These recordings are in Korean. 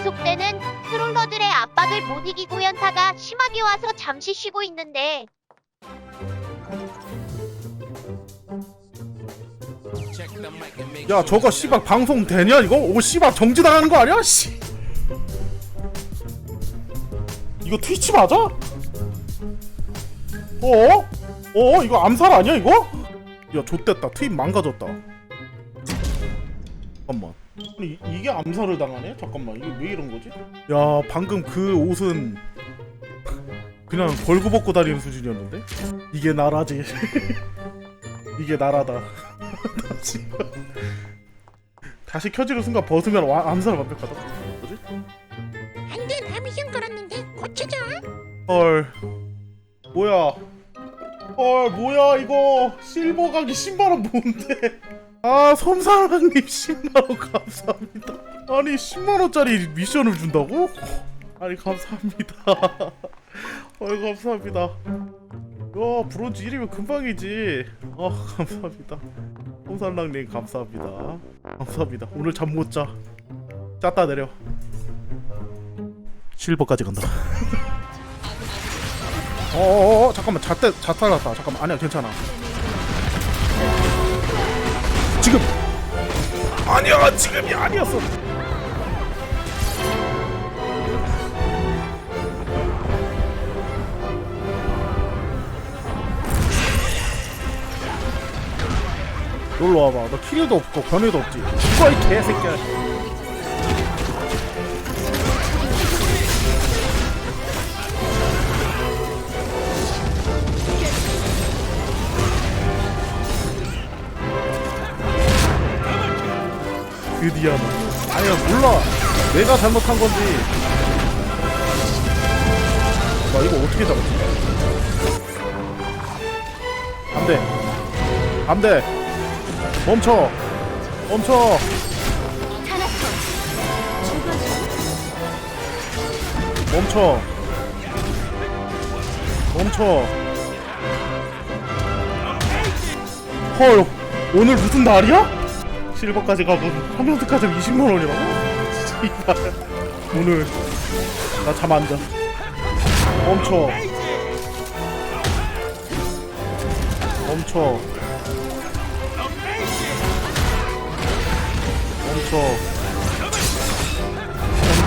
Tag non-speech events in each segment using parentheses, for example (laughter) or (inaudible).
계속되는 트롤러들의 압박을 못 이기고 연타가 심하게 와서 잠시 쉬고 있는데 야 저거 씨발 방송 되냐 이거? 오 씨발 정지 당하는 거 아니야? 씨. 이거 트위치 맞아? 어? 어? 이거 암살 아니야 이거? 야 좆됐다 트윗 망가졌다 잠깐만 아니 이게 암살을 당하네? 잠깐만 이게 왜 이런 거지? 야 방금 그 옷은 그냥 걸고 벗고 다니는 수준이었는데? 이게 나라지 (laughs) 이게 나라다. (laughs) 다시 켜지는 순간 벗으면 와, 암살 완벽하다. 뭐지? 안돼 나 미션 걸었는데 고쳐줘 헐. 뭐야? 헐 뭐야 이거 실버 가기 10만 원 뭔데? 아 섬사랑님 10만 원 감사합니다. 아니 10만 원짜리 미션을 준다고? 아니 감사합니다. (laughs) 헐 감사합니다. 야 브론즈 1이면 금방이지. 어 감사합니다. 홈살랑님 감사합니다. 감사합니다. 오늘 잠 못 자. 짰다 내려. 실버까지 간다. 어어어 (laughs) 잠깐만 잣대 잣살 났다. 잠깐만 아니야 괜찮아. 지금 아니야 지금이 아니었어. 놀러 와봐. 너 키리도 없고 변해도 없지. 죽어 이 개새끼야. 드디어. 아니야 몰라. 내가 잘못한 건지. 나 이거 어떻게 잡았지? 안 돼. 안 돼. 멈춰. 멈춰. 멈춰. 멈춰. 헐, 오늘 무슨 날이야? 실버까지 가고 화면드까지 20만 원이라고? 씨발. 오늘 나 잠 안 자. 멈춰. 멈춰. 멈춰.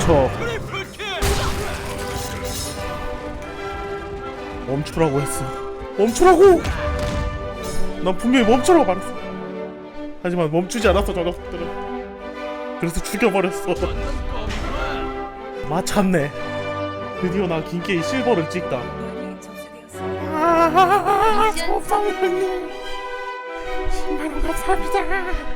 멈춰. 멈추라고 했어. 멈추라고! 난 분명히 멈추라고 말했어. 하지만 멈추지 않았어, 저 녀석들은. 그래서 죽여버렸어. 마참네. 드디어 나 긴게이 실버를 찍다. 아, 소방님. 10만원 감사합니다.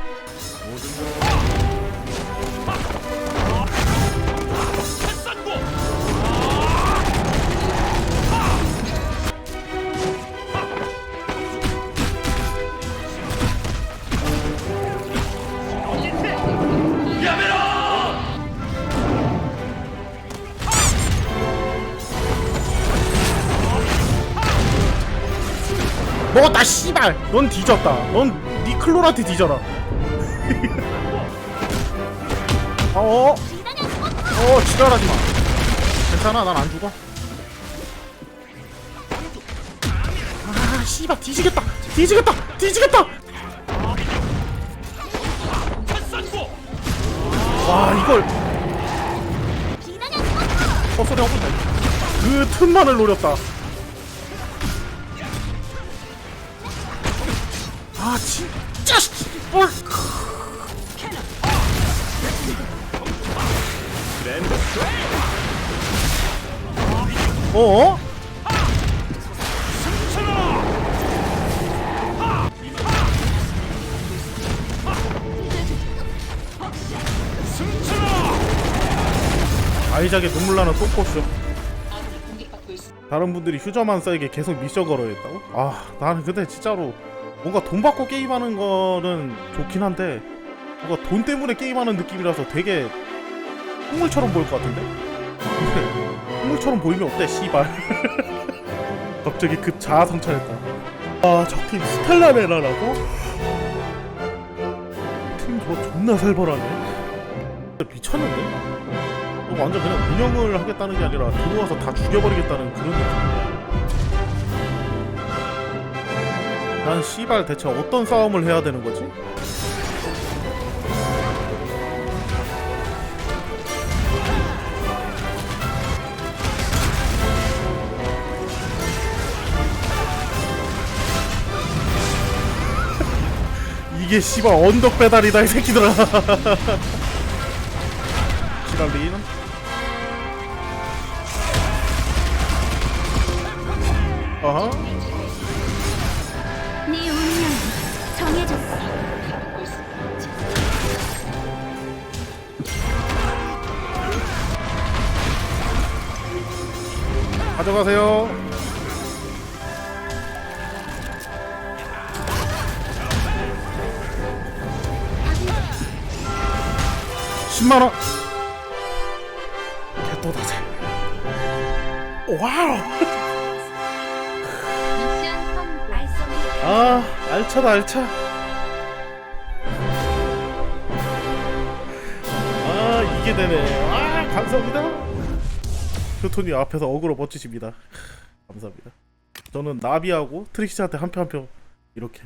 먹었다 씨발. 넌 뒤졌다. 넌 니클로한테 뒤져라. 어어? 어 지랄하지마. 괜찮아? 난 안 죽어? 아 씨발 뒤지겠다. 뒤지겠다. 뒤지겠다. 와 이걸. 헛소리 하고 있다 그 틈만을 노렸다 아 진짜 씨발 어? 아이작의 눈물 나는 똥꼬쇼 다른 분들이 휴저만 써에게 계속 미션 걸어야 했다고? 아 나는 근데 진짜로 뭔가 돈 받고 게임하는 거는 좋긴 한데 뭔가 돈 때문에 게임하는 느낌이라서 되게 콧물처럼 보일 것 같은데? 근데 콧물처럼 보이면 어때 씨발 (laughs) 갑자기 급 자아 성찰했다 아 적팀 스텔라메라라고? 팀 저거 존나 살벌하네 미쳤는데? 어, 완전 그냥 운영을 하겠다는 게 아니라 들어와서 다 죽여버리겠다는 그런 느낌이야. 난 씨발 대체 어떤 싸움을 해야 되는 거지? (laughs) 이게 씨발 언덕 배달이다 이 새끼들아. (laughs) 시랄린. 어허. 네 운명은 정해졌어. 가져가세요. 십만 원. 개또다세. 와우. 아 알차다 알차. 아 이게 되네. 아 감사합니다. 효톤이 앞에서 어그로 멋지십니다. 감사합니다. 저는 나비하고 트릭시한테 한 표 한 표 이렇게